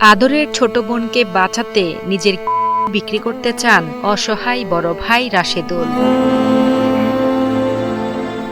আদরের ছোট বোনকে বাঁচাতে নিজের বিক্রি করতে চান অসহায় বড় ভাই রাশেদুল।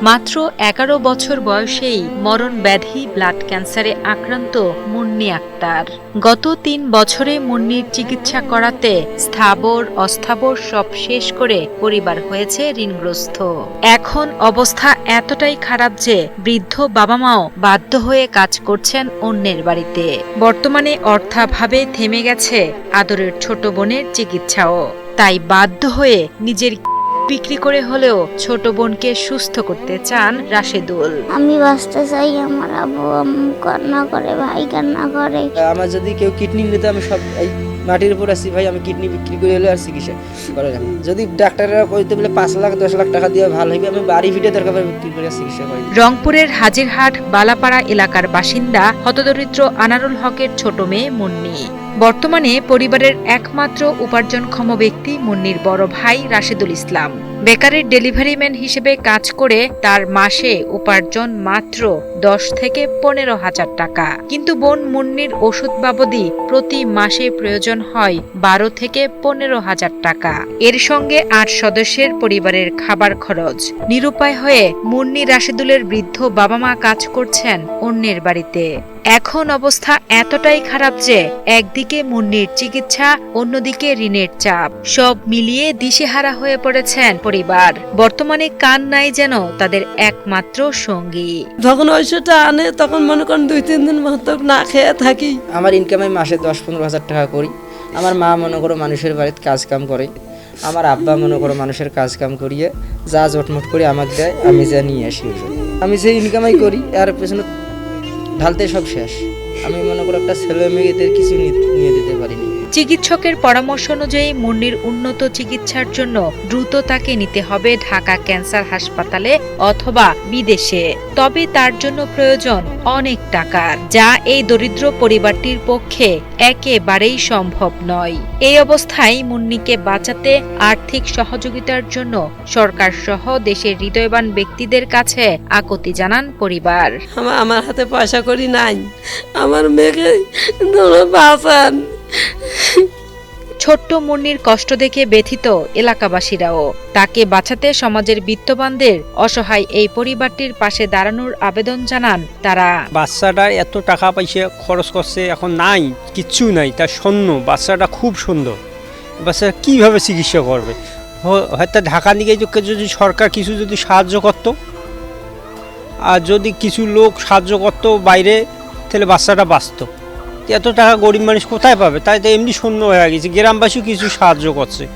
মাত্র এগারো বছর বয়সেই মরণ ব্যাধি ব্লাড ক্যান্সারে আক্রান্ত মুন্নি আক্তার। গত তিন বছরে মুন্নির চিকিৎসা করাতে স্থাবর, অস্থাবর সব শেষ করে পরিবার হয়েছে ঋণগ্রস্ত। এখন অবস্থা এতটাই খারাপ যে বৃদ্ধ বাবা মাও বাধ্য হয়ে কাজ করছেন অন্যের বাড়িতে। বর্তমানে অর্থাভাবে থেমে গেছে আদরের ছোট বোনের চিকিৎসাও। তাই বাধ্য হয়ে নিজের বিক্রি করে হলেও ছোট বোনকে সুস্থ করতে চান রাশেদুল। আমি বাঁচতে চাই আমার আব্বু আম্মু কান্না করে ভাই কান্না করে। আমার যদি কেউ কিডনি নিতে আমি সব এই মাটির উপর আছি ভাই আমি কিডনি বিক্রি করে হলে আর চিকিৎসা করে রাখব যদি ডাক্তাররা কইতে বলে পাঁচ লাখ দশ লাখ টাকা দিয়ে ভালো হইবে আমি বাড়ি ফিটে দরকার বিক্রি করে চিকিৎসা করি রংপুরের হাজিরহাট বালাপাড়া এলাকার বাসিন্দা হতদরিদ্র আনারুল হকের ছোট মেয়ে মুন্নি। বর্তমানে পরিবারের একমাত্র উপার্জনক্ষম ব্যক্তি মুন্নির বড় ভাই রাশেদুল ইসলাম। বেকারের ডেলিভারি ম্যান হিসেবে কাজ করে তার মাসে উপার্জন মাত্র দশ থেকে পনেরো হাজার টাকা। কিন্তু বোন মুন্নির ওষুধ বাবদি প্রতি মাসে প্রয়োজন হয় বারো থেকে পনেরো হাজার টাকা। এর সঙ্গে আট সদস্যের পরিবারের খাবার খরচ। নিরুপায় হয়ে মুন্নি রাশেদুলের বৃদ্ধ বাবা মা কাজ করছেন অন্যের বাড়িতে। এখন অবস্থা এতটাই খারাপ যে একদিকে মুন্নির চিকিৎসা অন্যদিকে ঋণের চাপ। সব মিলিয়ে দিশেহারা হয়ে পড়েছেন পরিবার। বর্তমানে কান নাই যেন তাদের একমাত্র সঙ্গী। যখন ওষুধটা আনে তখন মনে করেন দুই তিন দিন মতো না খেয়ে থাকি। আমার ইনকাম আমি মাসে দশ পনেরো হাজার টাকা করি। আমার মা মনে করো মানুষের বাড়িতে কাজ কাম করে। আমার আব্বা মনে করো মানুষের কাজ কাম করিয়ে যা জটমট করে আমাকে দেয় আমি যা নিয়ে আসি আমি সেই ইনকামাই করি আর পেছনে ঢালতে সব শেষ। আমি মনে করি একটা ছেলে মেয়েদের কিছু নিয়ে দিতে পারিনি চিকিৎসকের পরামর্শ অনুযায়ী মুন্নির উন্নত চিকিৎসার জন্য দ্রুত তাকে নিতে হবে ঢাকা ক্যান্সার হাসপাতালে অথবা বিদেশে। তবে তার জন্য প্রয়োজন অনেক টাকার, যা এই দরিদ্র পরিবারটির পক্ষে একেবারেই সম্ভব নয়। এই অবস্থায় মুন্নিকে বাঁচাতে আর্থিক সহযোগিতার জন্য সরকার সহ দেশের হৃদয়বান ব্যক্তিদের কাছে আকতি জানান পরিবার। আমার হাতে পয়সা করি নাই, আমার মেয়েকে বাঁচান। ছোট্ট মুন্নির কষ্ট দেখে ব্যথিত এলাকাবাসীরাও। তাকে বাঁচাতে সমাজের বিত্তবানদের অসহায় এই পরিবারটির পাশে দাঁড়ানোর আবেদন জানান তারা। বাচ্চাটা এত টাকা পয়সা খরচ করছে, এখন নাই, কিচ্ছু নাই তার শূন্য বাচ্চাটা খুব সুন্দর। বাচ্চাটা কীভাবে চিকিৎসা করবে? হয়তো ঢাকা দিকে যদি সরকার কিছু যদি সাহায্য করতো, আর যদি কিছু লোক সাহায্য করতো বাইরে, তাহলে বাচ্চাটা বাঁচত। এত টাকা গরিব মানুষ কোথায় পাবে? তাই তো এমনি শূন্য হয়ে গেছে। গ্রামবাসী কিছু সাহায্য করছে।